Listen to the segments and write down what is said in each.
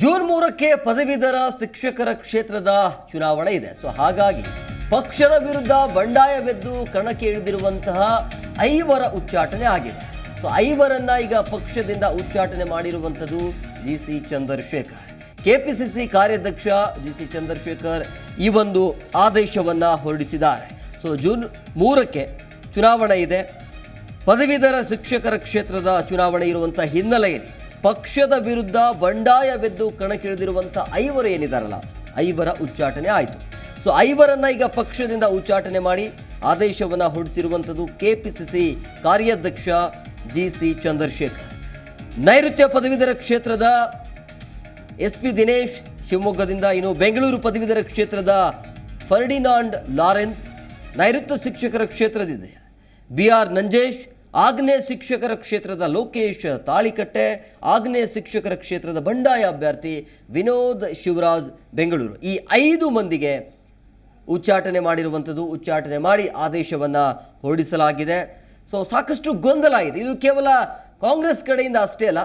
June ಮೂರಕ್ಕೆ ಪದವೀಧರ ಶಿಕ್ಷಕರ ಕ್ಷೇತ್ರದ ಚುನಾವಣೆ ಇದೆ. ಸೊ ಹಾಗಾಗಿ ಪಕ್ಷದ ವಿರುದ್ಧ ಬಂಡಾಯವೆದ್ದು ಕಣಕ್ಕೆ ಇಳಿದಿರುವಂತಹ ಐವರ ಉಚ್ಚಾಟನೆ ಆಗಿದೆ. ಸೊ ಐವರನ್ನ ಈಗ ಪಕ್ಷದಿಂದ ಉಚ್ಚಾಟನೆ ಮಾಡಿರುವಂಥದ್ದು ಜಿ ಸಿ ಚಂದ್ರಶೇಖರ್. ಕೆಪಿಸಿಸಿ ಕಾರ್ಯಾಧ್ಯಕ್ಷ ಜಿ ಸಿ ಚಂದ್ರಶೇಖರ್ ಈ ಒಂದು ಆದೇಶವನ್ನು ಹೊರಡಿಸಿದ್ದಾರೆ. ಸೊ ಜೂನ್ ಮೂರಕ್ಕೆ ಚುನಾವಣೆ ಇದೆ. ಪದವೀಧರ ಶಿಕ್ಷಕರ ಕ್ಷೇತ್ರದ ಚುನಾವಣೆ ಇರುವಂಥ ಹಿನ್ನೆಲೆಯಲ್ಲಿ ಪಕ್ಷದ ವಿರುದ್ಧ ಬಂಡಾಯವೆದ್ದು ಕಣಕ್ಕಿಳಿದಿರುವಂಥ ಐವರು ಏನಿದ್ದಾರಲ್ಲ ಐವರ ಉಚ್ಚಾಟನೆ ಆಯಿತು. ಸೊ ಐವರನ್ನು ಈಗ ಪಕ್ಷದಿಂದ ಉಚ್ಚಾಟನೆ ಮಾಡಿ ಆದೇಶವನ್ನು ಹೊರಡಿಸಿರುವಂಥದ್ದು ಸಿ ಕಾರ್ಯಾಧ್ಯಕ್ಷ ಜಿ ಸಿ ಚಂದ್ರಶೇಖರ್. ನೈಋತ್ಯ ಪದವೀಧರ ಕ್ಷೇತ್ರದ ಎಸ್ ಪಿ ದಿನೇಶ್ ಶಿವಮೊಗ್ಗದಿಂದ ಇನ್ನು ಬೆಂಗಳೂರು ಪದವೀಧರ ಕ್ಷೇತ್ರದ ಫರ್ಡಿನಾಂಡ್ ಲಾರೆನ್ಸ್ ನೈಋತ್ಯ ಶಿಕ್ಷಕರ ಕ್ಷೇತ್ರದಿದೆ. ಬಿ ಆರ್ ನಂಜೇಶ್ ಆಗ್ನೇಯ ಶಿಕ್ಷಕರ ಕ್ಷೇತ್ರದ ಲೋಕೇಶ್ ತಾಳಿಕಟ್ಟೆ, ಆಗ್ನೇಯ ಶಿಕ್ಷಕರ ಕ್ಷೇತ್ರದ ಬಂಡಾಯ ಅಭ್ಯರ್ಥಿ ವಿನೋದ್ ಶಿವರಾಜ್ ಬೆಂಗಳೂರು. ಈ ಐದು ಮಂದಿಗೆ ಉಚ್ಚಾಟನೆ ಮಾಡಿರುವಂಥದ್ದು, ಉಚ್ಚಾಟನೆ ಮಾಡಿ ಆದೇಶವನ್ನು ಹೊರಡಿಸಲಾಗಿದೆ. ಸೊ ಸಾಕಷ್ಟು ಗೊಂದಲ ಇದೆ. ಇದು ಕೇವಲ ಕಾಂಗ್ರೆಸ್ ಕಡೆಯಿಂದ ಅಷ್ಟೇ ಅಲ್ಲ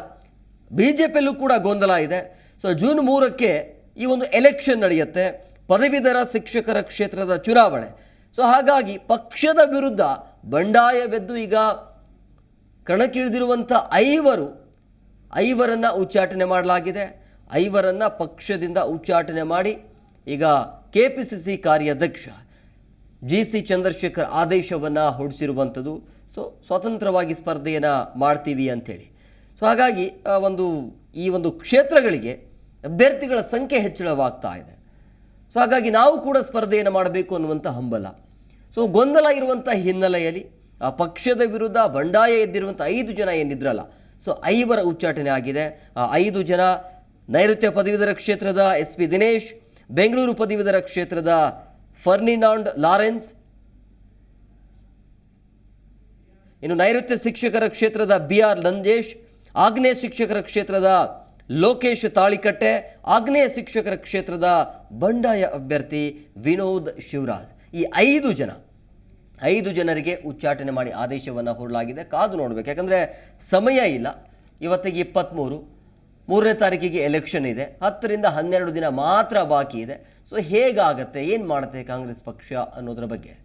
ಬಿ ಜೆ ಪಿಯಲ್ಲೂ ಕೂಡ ಗೊಂದಲ ಇದೆ. ಸೊ ಜೂನ್ ಮೂರಕ್ಕೆ ಈ ಒಂದು ಎಲೆಕ್ಷನ್ ನಡೆಯುತ್ತೆ, ಪದವೀಧರ ಶಿಕ್ಷಕರ ಕ್ಷೇತ್ರದ ಚುನಾವಣೆ. ಸೊ ಹಾಗಾಗಿ ಪಕ್ಷದ ವಿರುದ್ಧ ಬಂಡಾಯವೆದ್ದು ಈಗ ಕಣಕ್ಕಿಳಿದಿರುವಂಥ ಐವರು, ಐವರನ್ನು ಉಚ್ಚಾಟನೆ ಮಾಡಲಾಗಿದೆ. ಐವರನ್ನು ಪಕ್ಷದಿಂದ ಉಚ್ಚಾಟನೆ ಮಾಡಿ ಈಗ ಕೆ ಪಿ ಸಿ ಸಿ ಕಾರ್ಯಾಧ್ಯಕ್ಷ ಜಿ ಸಿ ಚಂದ್ರಶೇಖರ್ ಆದೇಶವನ್ನು ಹೊರಡಿಸಿರುವಂಥದ್ದು. ಸೊ, ಸ್ವತಂತ್ರವಾಗಿ ಸ್ಪರ್ಧೆಯನ್ನು ಮಾಡ್ತೀವಿ ಅಂಥೇಳಿ. ಸೊ, ಹಾಗಾಗಿ ಒಂದು, ಈ ಒಂದು ಕ್ಷೇತ್ರಗಳಿಗೆ ಅಭ್ಯರ್ಥಿಗಳ ಸಂಖ್ಯೆ ಹೆಚ್ಚಳವಾಗ್ತಾ ಇದೆ. ಸೊ, ಹಾಗಾಗಿ ನಾವು ಕೂಡ ಸ್ಪರ್ಧೆಯನ್ನು ಮಾಡಬೇಕು ಅನ್ನುವಂಥ ಹಂಬಲ. ಸೊ, ಗೊಂದಲ ಇರುವಂಥ ಹಿನ್ನೆಲೆಯಲ್ಲಿ ಆ ಪಕ್ಷದ ವಿರುದ್ಧ ಬಂಡಾಯ ಎದ್ದಿರುವಂಥ ಐದು ಜನ ಏನಿದ್ರಲ್ಲ ಸೊ ಐವರ ಉಚ್ಚಾಟನೆ ಆಗಿದೆ. ಆ, ಐದು ಜನ ನೈಋತ್ಯ ಪದವೀಧರ ಕ್ಷೇತ್ರದ ಎಸ್ ಪಿ ದಿನೇಶ್, ಬೆಂಗಳೂರು ಪದವೀಧರ ಕ್ಷೇತ್ರದ ಫರ್ನಿನಾಂಡ್ ಲಾರೆನ್ಸ್, ಇನ್ನು ನೈಋತ್ಯ ಶಿಕ್ಷಕರ ಕ್ಷೇತ್ರದ ಬಿ ಆರ್ ನಂದೇಶ್ ಆಗ್ನೇಯ ಶಿಕ್ಷಕರ ಕ್ಷೇತ್ರದ ಲೋಕೇಶ್ ತಾಳಿಕಟ್ಟೆ, ಆಗ್ನೇಯ ಶಿಕ್ಷಕರ ಕ್ಷೇತ್ರದ ಬಂಡಾಯ ಅಭ್ಯರ್ಥಿ ವಿನೋದ್ ಶಿವರಾಜ್. ಈ ಐದು ಜನ ಐದು ಜನರಿಗೆ ಉಚ್ಚಾಟನೆ ಮಾಡಿ ಆದೇಶವನ್ನು ಹೊರಲಾಗಿದೆ. ಕಾದು ನೋಡಬೇಕು. ಯಾಕಂದರೆ ಸಮಯ ಇಲ್ಲ. ಇವತ್ತಿಗೆ ಇಪ್ಪತ್ತ್ಮೂರು ಮೂರನೇ ತಾರೀಕಿಗೆ ಎಲೆಕ್ಷನ್ ಇದೆ. ಹತ್ತರಿಂದ ಹನ್ನೆರಡು ದಿನ ಮಾತ್ರ ಬಾಕಿ ಇದೆ. ಸೊ ಹೇಗಾಗತ್ತೆ? ಏನು ಮಾಡುತ್ತೆ ಕಾಂಗ್ರೆಸ್ ಪಕ್ಷ ಅನ್ನೋದ್ರ ಬಗ್ಗೆ?